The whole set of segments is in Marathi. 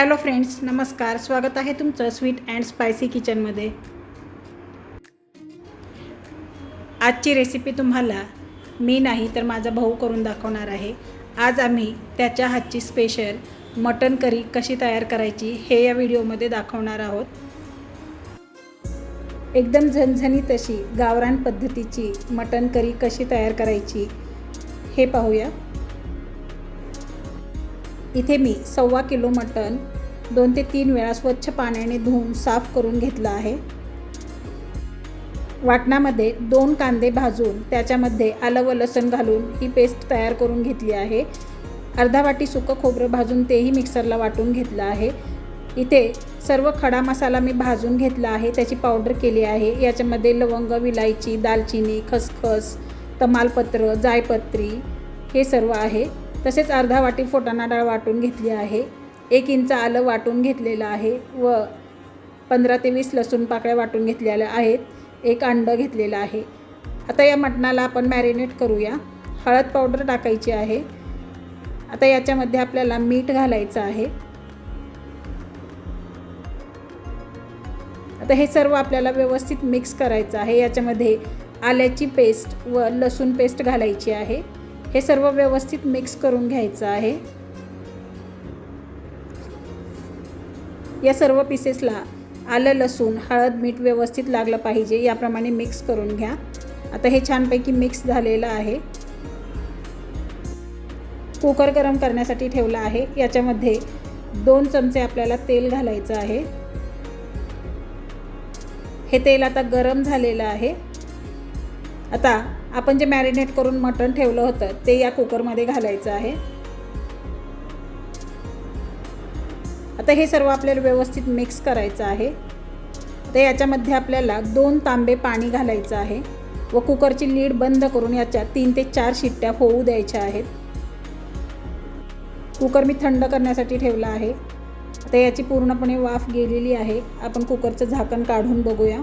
हॅलो फ्रेंड्स नमस्कार. स्वागत आहे तुमचं स्वीट अँड स्पायसी किचनमध्ये. आजची रेसिपी तुम्हाला मी नाही तर माझा भाऊ करून दाखवणार आहे. आज आम्ही त्याच्या हातची स्पेशल मटन करी कशी तयार करायची हे या व्हिडिओमध्ये दाखवणार आहोत. एकदम झणझणीत अशी गावरान पद्धतीची मटन करी कशी तयार करायची हे पाहूया. इथे मी सव्वा किलो मटण दोन ते तीन वेळा स्वच्छ पाण्याने धुवून साफ करून घेतलं आहे. वाटणामध्ये दोन कांदे भाजून त्याच्यामध्ये आलं व लसण घालून ही पेस्ट तयार करून घेतली आहे. अर्धा वाटी सुकं खोबरं भाजून तेही मिक्सरला वाटून घेतलं आहे. इथे सर्व खडा मसाला मी भाजून घेतला आहे. त्याची पावडर केली आहे. याच्यामध्ये लवंग विलायची दालचिनी खसखस तमालपत्र जायपत्री हे सर्व आहे. तसेच अर्धा वाटी फोटाणा डाळ वाटून घेतली आहे. एक इंच आलं वाटून घेतलेलं आहे व पंधरा ते वीस लसूण पाकळ्या वाटून घेतलेल्या आहेत. एक अंडं घेतलेलं आहे. आता या मटणाला आपण मॅरिनेट करूया. हळद पावडर टाकायची आहे. आता याच्यामध्ये आपल्याला मीठ घालायचं आहे. आता हे सर्व आपल्याला व्यवस्थित मिक्स करायचं आहे. याच्यामध्ये आल्याची पेस्ट व लसूण पेस्ट घालायची आहे. हे सर्व व्यवस्थित मिक्स करून घ्यायचं आहे. या सर्व पीसेसला आलं लसूण हळद मीठ व्यवस्थित लागलं पाहिजे. याप्रमाणे मिक्स करून घ्या. आता हे छानपैकी मिक्स झालेलं आहे. कुकर गरम करण्यासाठी ठेवला आहे. याच्यामध्ये दोन चमचे आपल्याला तेल घालायचं आहे. हे तेल आता गरम झालेलं आहे. आता आपण जे मॅरिनेट करून मटण ठेवलं होतं ते या कुकरमध्ये घालायचं आहे. आता हे सर्व आपल्याला व्यवस्थित मिक्स करायचं आहे. तर याच्यामध्ये आपल्याला दोन तांबे पाणी घालायचं आहे व कुकरची लीड बंद करून याच्या तीन ते चार शिट्ट्या होऊ द्यायच्या आहेत. कुकर मी थंड करण्यासाठी ठेवला आहे. आता याची पूर्णपणे वाफ गेलेली आहे. आपण कुकरचं झाकण काढून बघूया.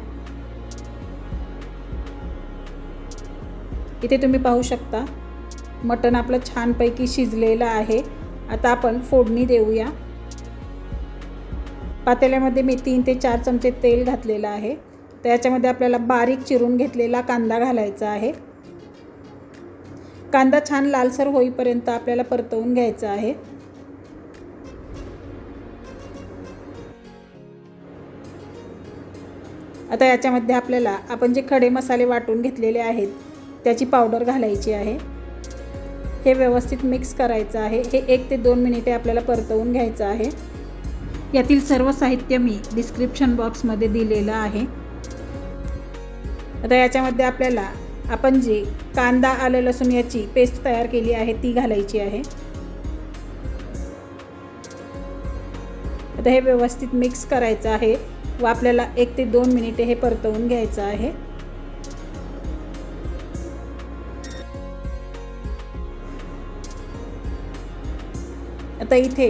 इथे तुम्ही पाहू शकता. मटण आपलं छानपैकी शिजलेलं आहे. आता आपण फोडणी देऊया. पातेल्यामध्ये मी तीन ते चार चमचे तेल घातलेलं आहे. तर याच्यामध्ये आपल्याला बारीक चिरून घेतलेला कांदा घालायचा आहे. कांदा छान लालसर होईपर्यंत आपल्याला परतवून घ्यायचा आहे. आता याच्यामध्ये आपल्याला आपण जे खडे मसाले वाटून घेतलेले आहेत त्याची पावडर घालायची आहे. हे व्यवस्थित मिक्स करायचं आहे. हे एक ते दोन मिनिटे आपल्याला परतवून घ्यायचं आहे. यातील सर्व साहित्य मी डिस्क्रिप्शन बॉक्समध्ये दिलेलं आहे. आता याच्यामध्ये आपल्याला आपण जी कांदा आलं लसूण याची पेस्ट तयार केली आहे ती घालायची आहे. आता हे व्यवस्थित मिक्स करायचं आहे व आपल्याला एक ते दोन मिनिटे हे परतवून घ्यायचं आहे. आता इथे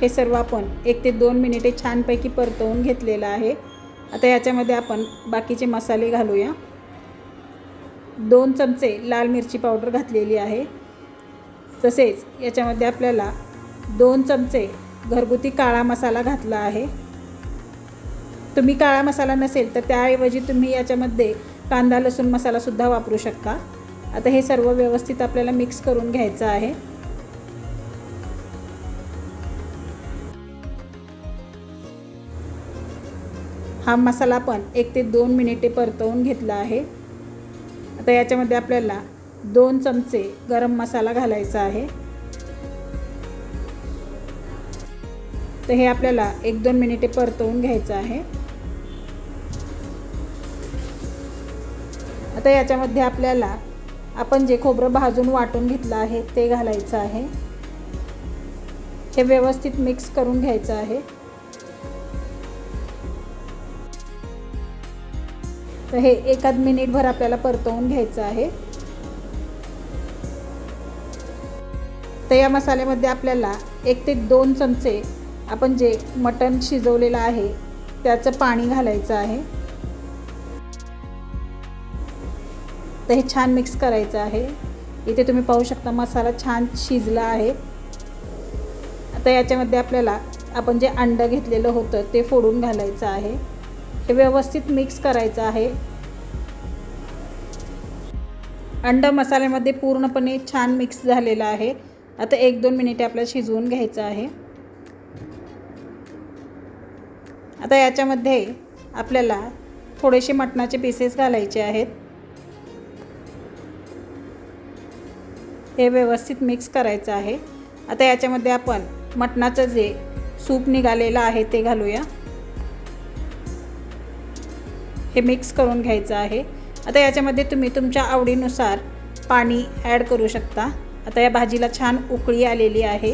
हे सर्व आपण एक ते दोन मिनिटे छानपैकी परतवून घेतलेलं आहे. आता याच्यामध्ये आपण बाकीचे मसाले घालूया. दोन चमचे लाल मिरची पावडर घातलेली आहे. तसेच याच्यामध्ये आपल्याला दोन चमचे घरगुती काळा मसाला घातला आहे. तुम्ही काळा मसाला नसेल तर त्याऐवजी तुम्ही याच्यामध्ये कांदा लसूण मसालासुद्धा वापरू शकता. आता हे सर्व व्यवस्थित आपल्याला मिक्स करून घ्यायचं आहे. हा मसाला पण एक ते दोन मिनिटे परतवून घेतला आहे. आता याच्यामध्ये आपल्याला दोन चमचे गरम मसाला घालायचा आहे. तर हे आपल्याला एक दोन मिनिटे परतवून घ्यायचं आहे. आता याच्यामध्ये आपल्याला आपण जे खोबरं भाजून वाटून घेतलं आहे ते घालायचं आहे. हे व्यवस्थित मिक्स करून घ्यायचं आहे. तर हे एकाद मिनिटभर आपल्याला परतवून घ्यायचं आहे. तर या मसाल्यामध्ये आपल्याला एक ते दोन चमचे आपण जे मटण शिजवलेलं आहे त्याचं पाणी घालायचं आहे. तर हे छान मिक्स करायचं आहे. इथे तुम्ही पाहू शकता मसाला छान शिजला आहे. आता याच्यामध्ये आपल्याला आपण जे अंडं घेतलेलं होतं ते फोडून घालायचं आहे. हे व्यवस्थित मिक्स करायचं आहे. अंड मसाल्यामध्ये पूर्णपणे छान मिक्स झालेलं आहे. आता एक दोन मिनिटे आपल्याला शिजवून घ्यायचं आहे. आता याच्यामध्ये आपल्याला थोडेसे मटणाचे पीसेस घालायचे आहेत. हे व्यवस्थित मिक्स करायचं आहे. आता याच्यामध्ये आपण मटणाचं जे सूप निघालेलं आहे ते घालूया. हे मिक्स करून घ्यायचं आहे. आता याच्यामध्ये तुम्ही तुमच्या आवडीनुसार पाणी ॲड करू शकता. आता या भाजीला छान उकळी आलेली आहे.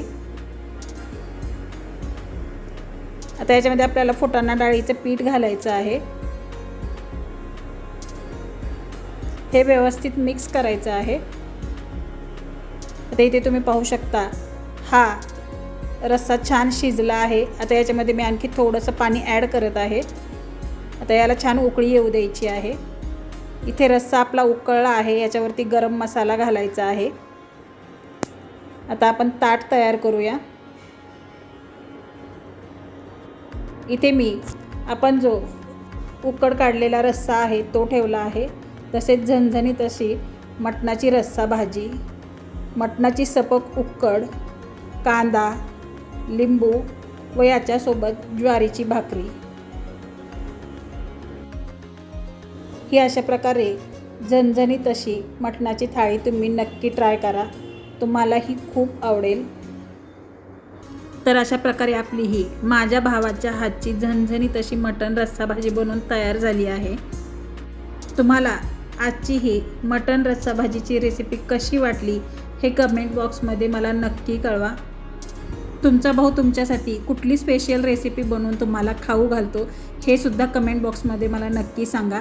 आता याच्यामध्ये आपल्याला फुटाणा डाळीचं पीठ घालायचं आहे. हे व्यवस्थित मिक्स करायचं आहे. आता इथे तुम्ही पाहू शकता हा रस्सा छान शिजला आहे. आता याच्यामध्ये मी आणखी थोडंसं पाणी ॲड करत आहे. आता याला छान उकळी येऊ द्यायची आहे. इथे रस्सा आपला उकळला आहे याच्यावरती गरम मसाला घालायचा आहे. आता आपण ताट तयार करूया. इथे मी आपण जो उकड काढलेला रस्सा आहे तो ठेवला आहे. तसेच झणझणीत अशी मटणाची रस्सा भाजी मटणाची सपक उक्कड कांदा लिंबू व याच्यासोबत ज्वारीची भाकरी. ही अशा प्रकारे झणझणीत अशी मटणाची थाळी तुम्ही नक्की ट्राय करा. तुम्हाला ही खूप आवडेल. तर अशा प्रकारे आपली ही माझ्या भावाच्या हातची झणझणीत अशी मटण रस्सा भाजी बनवून तयार झाली आहे. तुम्हाला आजची ही मटण रस्सा भाजीची रेसिपी कशी वाटली हे कमेंट बॉक्समध्ये मला नक्की कळवा. तुमचा भाऊ तुमच्यासाठी कुठली स्पेशल रेसिपी बनवून तुम्हाला खाऊ घालतो हे सुद्धा कमेंट बॉक्समध्ये मला नक्की सांगा.